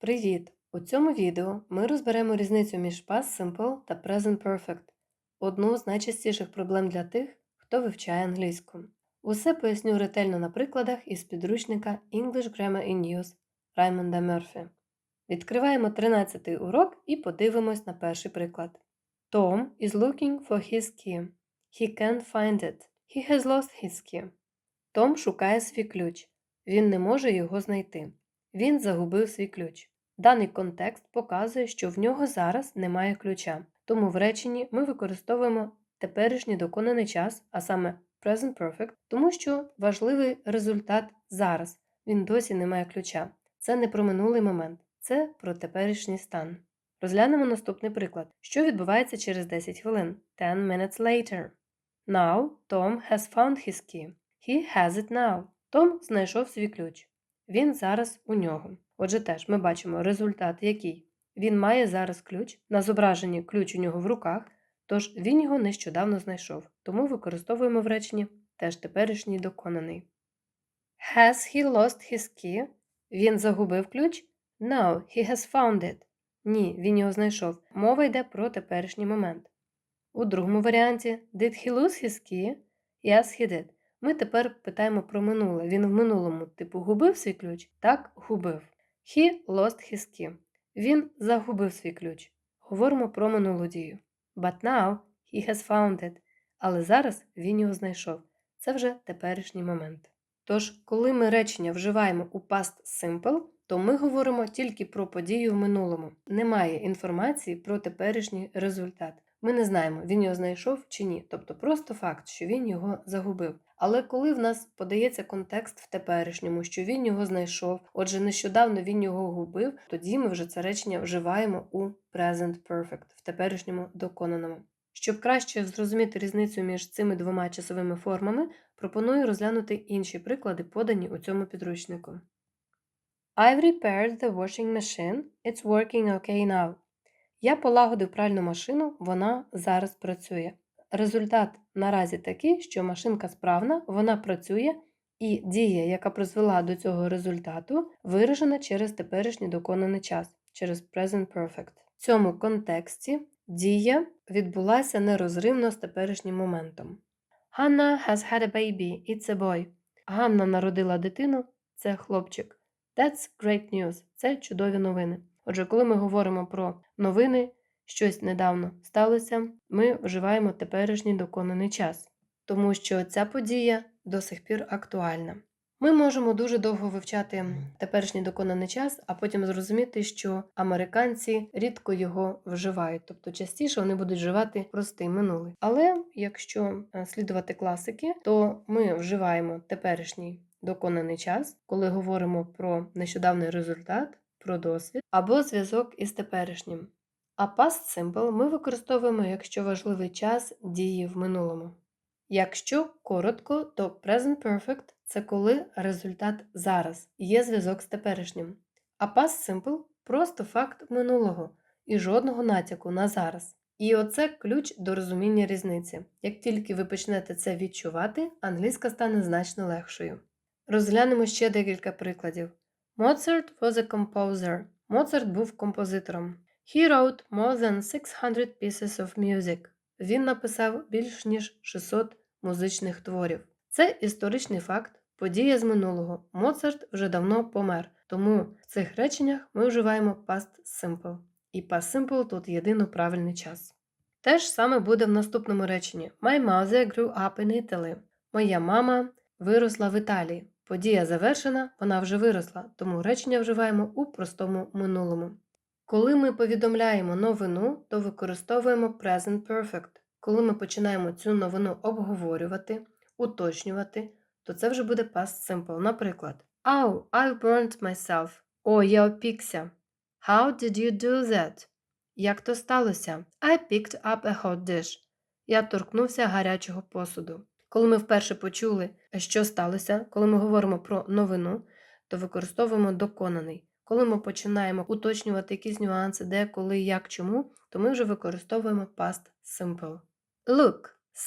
Привіт! У цьому відео ми розберемо різницю між Past Simple та Present Perfect, одну з найчастіших проблем для тих, хто вивчає англійську. Усе поясню ретельно на прикладах із підручника English Grammar in Use Раймонда Мерфі. Відкриваємо 13-й урок і подивимось на перший приклад. Tom is looking for his key. He can't find it. He has lost his key. Том шукає свій ключ. Він не може його знайти. Він загубив свій ключ. Даний контекст показує, що в нього зараз немає ключа, тому в реченні ми використовуємо теперішній доконаний час, а саме present perfect, тому що важливий результат зараз. Він досі не має ключа. Це не про минулий момент, це про теперішній стан. Розглянемо наступний приклад. Що відбувається через 10 хвилин? 10 minutes later. Now Tom has found his key. He has it now. Том знайшов свій ключ. Він зараз у нього. Отже, теж ми бачимо результат який. Він має зараз ключ. На зображенні ключ у нього в руках, тож він його нещодавно знайшов. Тому використовуємо в реченні теж теперішній доконаний. Has he lost his key? Він загубив ключ? No, he has found it. Ні, він його знайшов. Мова йде про теперішній момент. У другому варіанті Did he lose his key? Yes, he did. Ми тепер питаємо про минуле. Він в минулому, типу, губив свій ключ? Так, губив. He lost his key. Він загубив свій ключ. Говоримо про минулу дію. But now he has found it. Але зараз він його знайшов. Це вже теперішній момент. Тож, коли ми речення вживаємо у past simple, то ми говоримо тільки про подію в минулому. Немає інформації про теперішній результат. Ми не знаємо, він його знайшов чи ні, тобто просто факт, що він його загубив. Але коли в нас подається контекст в теперішньому, що він його знайшов, отже, нещодавно він його губив, тоді ми вже це речення вживаємо у present perfect, в теперішньому доконаному. Щоб краще зрозуміти різницю між цими двома часовими формами, пропоную розглянути інші приклади, подані у цьому підручнику. I've repaired the washing machine. It's working okay now. Я полагодив пральну машину, вона зараз працює. Результат наразі такий, що машинка справна, вона працює, і дія, яка призвела до цього результату, виражена через теперішній доконаний час, через present perfect. В цьому контексті дія відбулася нерозривно з теперішнім моментом. Hannah has had a baby, it's a boy. Ганна народила дитину, це хлопчик. That's great news. Це чудові новини. Отже, коли ми говоримо про новини, щось недавно сталося, ми вживаємо теперішній доконаний час, тому що ця подія до сих пір актуальна. Ми можемо дуже довго вивчати теперішній доконаний час, а потім зрозуміти, що американці рідко його вживають, тобто частіше вони будуть вживати простий минулий. Але якщо е, слідувати класики, то ми вживаємо теперішній доконаний час, коли говоримо про нещодавний результат, про досвід або зв'язок із теперішнім. А past simple ми використовуємо, якщо важливий час дії в минулому. Якщо коротко, то present perfect це коли результат зараз є зв'язок з теперішнім. А past simple просто факт минулого і жодного натяку на зараз. І оце ключ до розуміння різниці. Як тільки ви почнете це відчувати, англійська стане значно легшою. Розглянемо ще декілька прикладів. Mozart was a composer. Моцарт був композитором. He wrote more than 600 pieces of music. Він написав більш ніж 600 музичних творів. Це історичний факт, подія з минулого. Моцарт вже давно помер, тому в цих реченнях ми вживаємо past simple. І past simple тут єдино правильний час. Те ж саме буде в наступному реченні: My mother grew up in Italy. Моя мама виросла в Італії. Подія завершена, вона вже виросла, тому речення вживаємо у простому минулому. Коли ми повідомляємо новину, то використовуємо present perfect. Коли ми починаємо цю новину обговорювати, уточнювати, то це вже буде past simple. Наприклад, Oh, I burned myself. О, я опікся. How did you do that? Як то сталося? I picked up a hot dish. Я торкнувся гарячого посуду. Коли ми вперше почули, що сталося, коли ми говоримо про новину, то використовуємо доконаний. Коли ми починаємо уточнювати якісь нюанси, де, коли, як, чому, то ми вже використовуємо past simple. Look,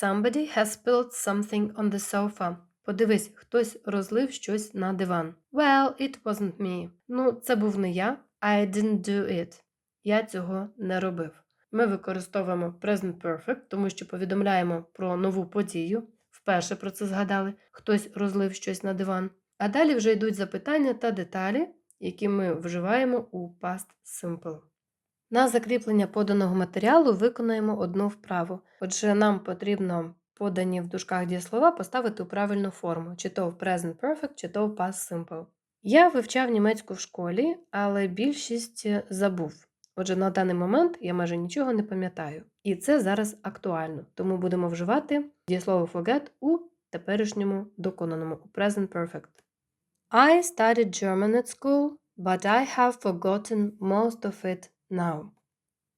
somebody has spilled something on the sofa. Подивись, хтось розлив щось на диван. Well, it wasn't me. Ну, це був не я. I didn't do it. Я цього не робив. Ми використовуємо present perfect, тому що повідомляємо про нову подію. Вперше про це згадали, хтось розлив щось на диван. А далі вже йдуть запитання та деталі, які ми вживаємо у past simple. На закріплення поданого матеріалу виконаємо одну вправу. Отже, нам потрібно подані в дужках дієслова поставити у правильну форму, чи то в present perfect, чи то в past simple. Я вивчав німецьку в школі, але більшість е, забув. Отже, на даний момент я майже нічого не пам'ятаю. І це зараз актуально, тому будемо вживати дієслово forget у теперішньому доконаному у present perfect. I studied German at school, but I have forgotten most of it now.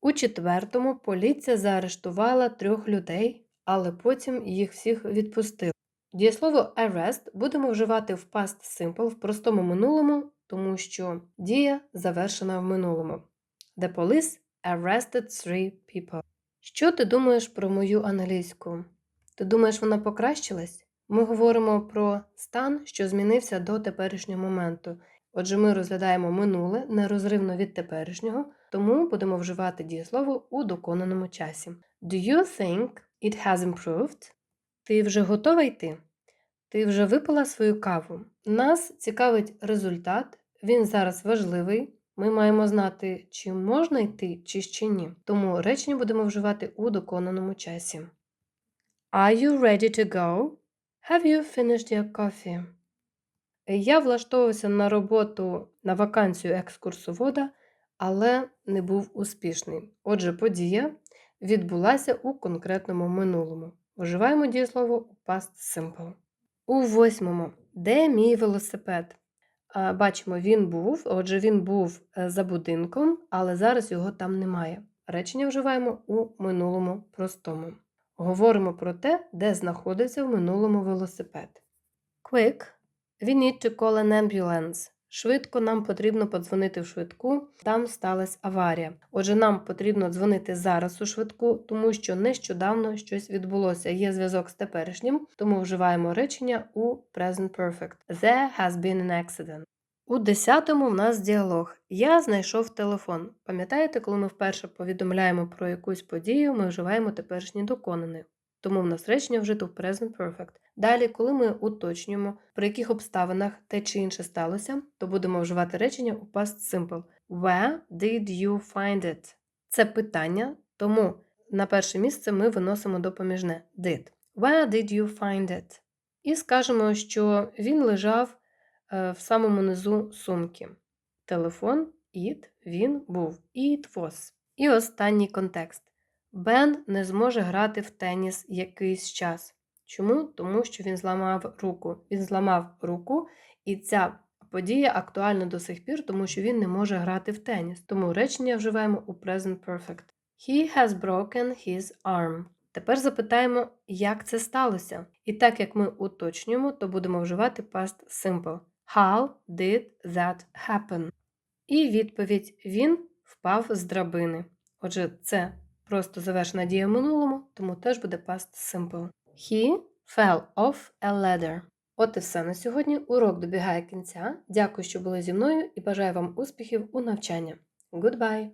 У четвертому поліція заарештувала трьох людей, але потім їх всіх відпустили. Дієслово arrest будемо вживати в past simple в простому минулому, тому що дія завершена в минулому. The police arrested three people. Що ти думаєш про мою англійську? Ти думаєш, вона покращилась? Ми говоримо про стан, що змінився до теперішнього моменту. Отже, ми розглядаємо минуле нерозривно від теперішнього, тому будемо вживати дієслово у доконаному часі. Do you think it has improved? Ти вже готова йти? Ти вже випила свою каву? Нас цікавить результат, він зараз важливий. Ми маємо знати, чи можна йти, чи ще ні. Тому речення будемо вживати у доконаному часі. Are you ready to go? Have you finished your coffee? Я влаштовувався на роботу на вакансію екскурсовода, але не був успішний. Отже, подія відбулася у конкретному минулому. Вживаємо дієслово past simple. У восьмому. Де мій велосипед? Бачимо, він був, отже, він був е, за будинком, але зараз його там немає. Речення вживаємо у минулому простому. Говоримо про те, де знаходиться в минулому велосипед. Quick. We need to call an ambulance. Швидко нам потрібно подзвонити в швидку. Там сталася аварія. Отже, нам потрібно дзвонити зараз у швидку, тому що нещодавно щось відбулося. Є зв'язок з теперішнім, тому вживаємо речення у present perfect. There has been an accident. У десятому в нас діалог. Я знайшов телефон. Пам'ятаєте, коли ми вперше повідомляємо про якусь подію, ми вживаємо теперішній доконаний. Тому в нас речення вжито в present perfect. Далі, коли ми уточнюємо, при яких обставинах те чи інше сталося, то будемо вживати речення у past simple. Where did you find it? Це питання, тому на перше місце ми виносимо допоміжне did. Where did you find it? І скажемо, що він лежав е, в самому низу сумки. Телефон, it, він був, it was. І останній контекст. Бен не зможе грати в теніс якийсь час. Чому? Тому що він зламав руку. Він зламав руку, і ця подія актуальна до сих пір, тому що він не може грати в теніс. Тому речення вживаємо у present perfect. He has broken his arm. Тепер запитаємо, як це сталося. І так як ми уточнюємо, то будемо вживати past simple. How did that happen? І відповідь він впав з драбини. Отже, це просто завершена дія в минулому, тому теж буде past simple. He fell off a ladder. От і все на сьогодні. Урок добігає кінця. Дякую, що були зі мною і бажаю вам успіхів у навчанні. Goodbye!